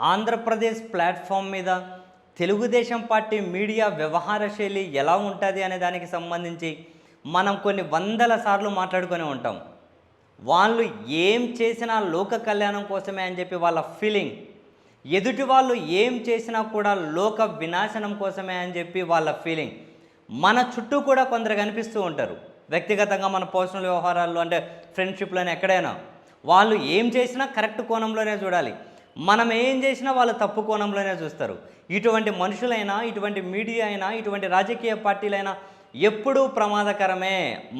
Andhra Pradesh platform మీద Telugu Desam party media వ్యవహార శైలి ఎలా ఉంటుంది అనే దానికి సంబంధించి మనం కొన్ని వందల సార్లు మాట్లాడుకొని ఉంటాం. వాళ్ళు ఏం చేసినా లోక కళ్యాణం కోసమే అని చెప్పి వాళ్ళ ఫీలింగ్. ఎదుటి వాళ్ళు ఏం చేసినా కూడా లోక వినాశనం కోసమే అని చెప్పి వాళ్ళ ఫీలింగ్. మన చుట్టూ కూడా కొందరు కనిపిస్తూ ఉంటారు. వ్యక్తిగతంగా మన పర్సనల్ వ్యవహారాల్లో అంటే ఫ్రెండ్షిప్లోనే ఎక్కడైనా. వాళ్ళు ఏం చేసినా కరెక్ట్ కోణంలోనే చూడాలి. మనం ఏం చేసినా వాళ్ళు తప్పు కోణంలోనే చూస్తారు. ఇటువంటి మనుషులైనా ఇటువంటి మీడియా అయినా ఇటువంటి రాజకీయ పార్టీలైనా ఎప్పుడూ ప్రమాదకరమే.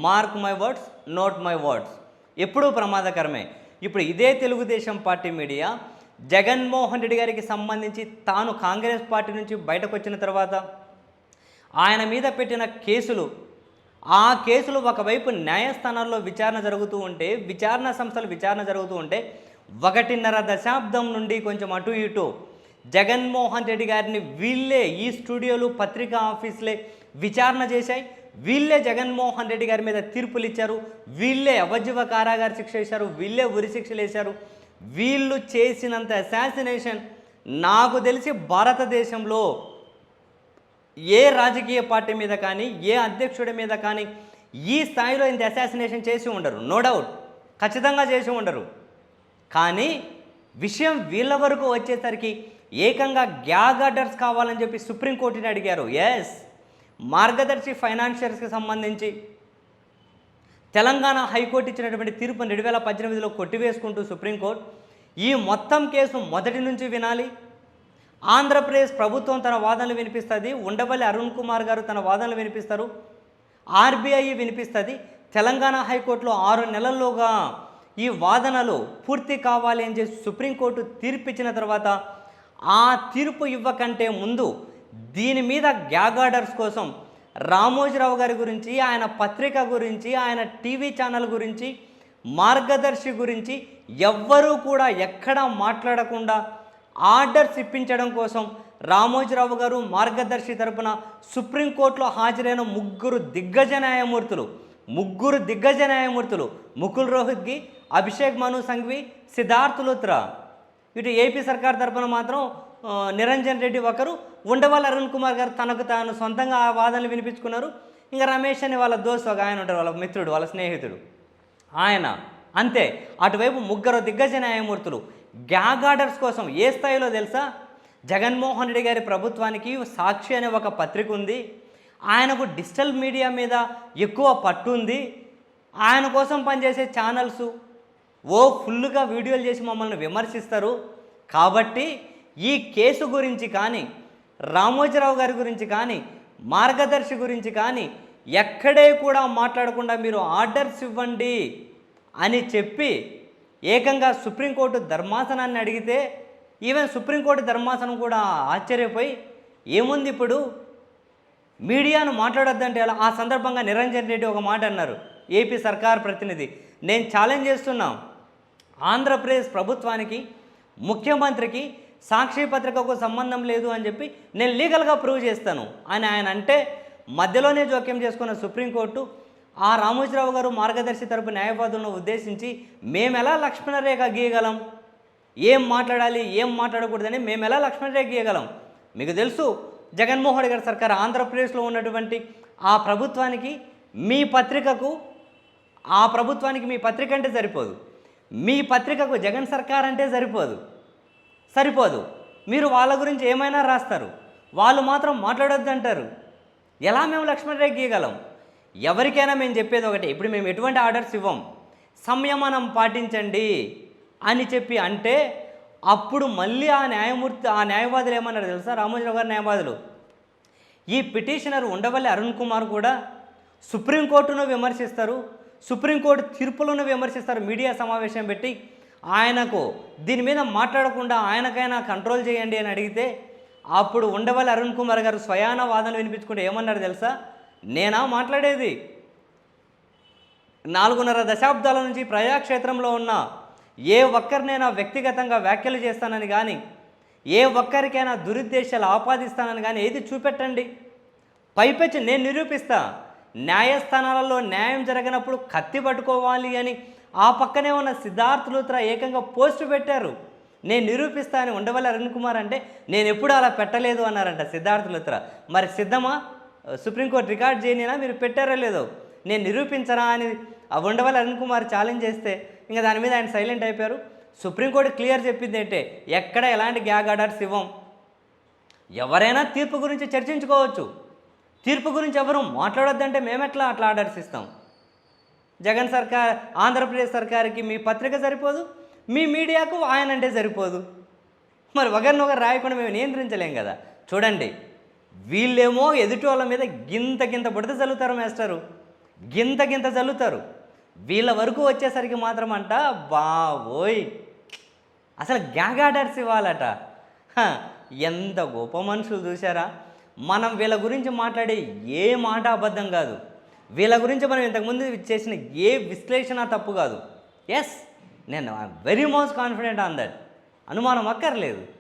Mark my words note my words ఎప్పుడూ ప్రమాదకరమే. ఇప్పుడు ఇదే తెలుగుదేశం పార్టీ మీడియా. జగన్మోహన్ రెడ్డి గారికి సంబంధించి తాను కాంగ్రెస్ పార్టీ నుంచి బయటకు వచ్చిన తర్వాత ఆయన మీద పెట్టిన కేసులు ఆ కేసులు ఒకవైపు న్యాయస్థానాల్లో విచారణ జరుగుతూ ఉంటే విచారణ సంస్థలు విచారణ జరుగుతూ ఉంటే ఒకటిన్నర దశాబ్దం నుండి కొంచెం అటు ఇటు జగన్మోహన్ రెడ్డి గారిని వీళ్ళే ఈ స్టూడియోలు పత్రికా ఆఫీసులే విచారణ చేశాయి. వీళ్ళే జగన్మోహన్ రెడ్డి గారి మీద తీర్పులు ఇచ్చారు. వీళ్ళే అవజీవ కారాగార శిక్ష వేశారు. వీళ్ళే ఉరి శిక్షలు వేశారు. వీళ్ళు చేసినంత అసాసినేషన్ నాకు తెలిసి భారతదేశంలో ఏ రాజకీయ పార్టీ మీద కానీ ఏ అధ్యక్షుడి మీద కానీ ఈ స్థాయిలో ఇంత అసాసినేషన్ చేసి ఉండరు. నో డౌట్ ఖచ్చితంగా చేసి ఉండరు. కానీ విషయం వీళ్ళ వరకు వచ్చేసరికి ఏకంగా గ్యాగ్ ఆర్డర్స్ కావాలని చెప్పి సుప్రీంకోర్టుని అడిగారు. ఎస్ మార్గదర్శి ఫైనాన్షియర్స్కి సంబంధించి తెలంగాణ హైకోర్టు ఇచ్చినటువంటి తీర్పు రెండు వేల పద్దెనిమిదిలో కొట్టివేసుకుంటూ సుప్రీంకోర్టు ఈ మొత్తం కేసు మొదటి నుంచి వినాలి. ఆంధ్రప్రదేశ్ ప్రభుత్వం తన వాదనలు వినిపిస్తుంది. ఉండవల్లి అరుణ్ కుమార్ గారు తన వాదనలు వినిపిస్తారు. ఆర్బీఐ వినిపిస్తుంది. తెలంగాణ హైకోర్టులో ఆరు నెలల్లోగా ఈ వాదనలు పూర్తి కావాలి అని చెప్పి సుప్రీంకోర్టు తీర్పు ఇచ్చిన తర్వాత ఆ తీర్పు ఇవ్వకంటే ముందు దీని మీద గ్యాగ్ ఆర్డర్స్ కోసం రామోజీరావు గారి గురించి ఆయన పత్రిక గురించి ఆయన టీవీ ఛానల్ గురించి మార్గదర్శి గురించి ఎవ్వరూ కూడా ఎక్కడా మాట్లాడకుండా ఆర్డర్స్ ఇప్పించడం కోసం రామోజీరావు గారు మార్గదర్శి తరపున సుప్రీంకోర్టులో హాజరైన ముగ్గురు దిగ్గజ న్యాయమూర్తులు ముగ్గురు దిగ్గజ న్యాయమూర్తులు ముకుల్ రోహిత్గి అభిషేక్ మను సంఘ్వి సిద్ధార్థ్ లుత్రా ఇటు ఏపీ సర్కార్ తరపున మాత్రం నిరంజన్ రెడ్డి ఒకరు ఉండవల్లి అరుణ్ కుమార్ గారు తనకు తాను సొంతంగా ఆ వాదనలు వినిపించుకున్నారు. ఇంకా రమేష్ అని వాళ్ళ దోస్తు ఒక ఆయన ఉంటారు వాళ్ళ మిత్రుడు వాళ్ళ స్నేహితుడు. ఆయన అంతే. అటువైపు ముగ్గురు దిగ్గజ న్యాయమూర్తులు. గ్యాగ్ ఆర్డర్స్ కోసం ఏ స్థాయిలో తెలుసా? జగన్మోహన్ రెడ్డి గారి ప్రభుత్వానికి సాక్షి అనే ఒక పత్రిక ఉంది. ఆయనకు డిజిటల్ మీడియా మీద ఎక్కువ పట్టు ఉంది. ఆయన కోసం పనిచేసే ఛానల్స్ ఓ ఫుల్గా వీడియోలు చేసి మమ్మల్ని విమర్శిస్తారు. కాబట్టి ఈ కేసు గురించి కానీ రామోజీరావు గారి గురించి కానీ మార్గదర్శి గురించి కానీ ఎక్కడే కూడా మాట్లాడకుండా మీరు ఆర్డర్స్ ఇవ్వండి అని చెప్పి ఏకంగా సుప్రీంకోర్టు ధర్మాసనాన్ని అడిగితే ఈవెన్ సుప్రీంకోర్టు ధర్మాసనం కూడా ఆశ్చర్యపోయి ఏముంది ఇప్పుడు? మీడియాను మాట్లాడొద్దంటే అలా ఆ సందర్భంగా నిరంజన్ రెడ్డి ఒక మాట అన్నారు. ఏపీ సర్కార్ ప్రతినిధి నేను ఛాలెంజ్ చేస్తున్నాం. ఆంధ్రప్రదేశ్ ప్రభుత్వానికి ముఖ్యమంత్రికి సాక్షి పత్రికకు సంబంధం లేదు అని చెప్పి నేను లీగల్గా ప్రూవ్ చేస్తాను అని ఆయన అంటే మధ్యలోనే జోక్యం చేసుకున్న సుప్రీంకోర్టు ఆ రామోజీరావు గారు మార్గదర్శి తరపు న్యాయవాదులను ఉద్దేశించి మేము ఎలా లక్ష్మణరేఖ గీయగలం? ఏం మాట్లాడాలి ఏం మాట్లాడకూడదని మేము ఎలా లక్ష్మణరేఖ గీయగలం? మీకు తెలుసు జగన్మోహన్ గారి సర్కార్ ఆంధ్రప్రదేశ్లో ఉన్నటువంటి ఆ ప్రభుత్వానికి మీ పత్రికకు ఆ ప్రభుత్వానికి మీ పత్రిక అంటే సరిపోదు. మీ పత్రికకు జగన్ సర్కార్ అంటే సరిపోదు. సరిపోదు. మీరు వాళ్ళ గురించి ఏమైనా రాస్తారు. వాళ్ళు మాత్రం మాట్లాడొద్దు అంటారు ఎలా మేము లక్ష్మణ్ రేఖ గీయగలం? ఎవరికైనా మేము చెప్పేది ఒకటి ఇప్పుడు మేము ఎటువంటి ఆర్డర్స్ ఇవ్వం? సంయమనం పాటించండి అని చెప్పి అంటే అప్పుడు మళ్ళీ ఆ న్యాయమూర్తి ఆ న్యాయవాదులు ఏమన్నారు తెలుసా? రామోజీరావు గారు న్యాయవాదులు? ఈ పిటిషనర్ ఉండవల్లి అరుణ్ కుమార్ కూడా సుప్రీంకోర్టును విమర్శిస్తారు. సుప్రీంకోర్టు తీర్పులను విమర్శిస్తారు. మీడియా సమావేశం పెట్టి ఆయనకు దీని మీద మాట్లాడకుండా ఆయనకైనా కంట్రోల్ చేయండి అని అడిగితే అప్పుడు ఉండవల్లి అరుణ్ కుమార్ గారు స్వయాన వాదనలు వినిపించుకుంటే ఏమన్నారు తెలుసా? నేనా మాట్లాడేది? నాలుగున్నర దశాబ్దాల నుంచి ప్రజాక్షేత్రంలో ఉన్న ఏ ఒక్కరినైనా వ్యక్తిగతంగా వ్యాఖ్యలు చేస్తానని కానీ ఏ ఒక్కరికైనా దురుద్దేశాలు ఆపాదిస్తానని కానీ ఏది చూపెట్టండి? పైపెచ్చి నేను నిరూపిస్తా. న్యాయస్థానాలలో న్యాయం జరగనప్పుడు కత్తి పట్టుకోవాలి అని ఆ పక్కనే ఉన్న సిద్ధార్థ్ లూత్రా ఏకంగా పోస్టు పెట్టారు. నేను నిరూపిస్తాను ఉండవల్లి అరుణ్ కుమార్ అంటే నేను ఎప్పుడు అలా పెట్టలేదు అన్నారంట సిద్ధార్థ్ లూత్రా. మరి సిద్ధమా? సుప్రీంకోర్టు రికార్డ్ చేయనినా మీరు పెట్టారో లేదో? నేను నిరూపించరా అని ఉండవల్లి అరుణ్ కుమార్ ఛాలెంజ్ చేస్తే ఇంకా దాని మీద ఆయన సైలెంట్ అయిపోయారు. సుప్రీంకోర్టు క్లియర్ చెప్పింది ఏంటే ఎక్కడ ఎలాంటి గ్యాగ్ ఆర్డర్స్ ఇవ్వం? ఎవరైనా తీర్పు గురించి చర్చించుకోవచ్చు. తీర్పు గురించి ఎవరు మాట్లాడొద్దంటే మేమెట్లా అట్లా ఆర్డర్స్ ఇస్తాం? జగన్ సర్కార్ ఆంధ్రప్రదేశ్ సర్కార్కి మీ పత్రిక సరిపోదు మీ మీడియాకు ఆయన అంటే సరిపోదు. మరి ఒకరినొకరు రాయకుండా మేము నియంత్రించలేం కదా. చూడండి వీళ్ళేమో ఎదుటి వాళ్ళ మీద గింత గింత బుడత చల్లుతారు మేస్టరు. గింత గింత చల్లుతారు. వీళ్ళ వరకు వచ్చేసరికి మాత్రం అంట బావోయ్! అసలు గ్యాగ్ ఆర్డర్స్ ఇవ్వాలట. ఎంత గొప్ప మనుషులు చూసారా మనం వీళ్ళ గురించి మాట్లాడే ఏ మాట అబద్ధం కాదు. వీళ్ళ గురించి మనం ఇంతకుముందు చేసిన ఏ విశ్లేషణ తప్పు కాదు. ఎస్ నేను very most confident on that అనుమానం అక్కర్లేదు.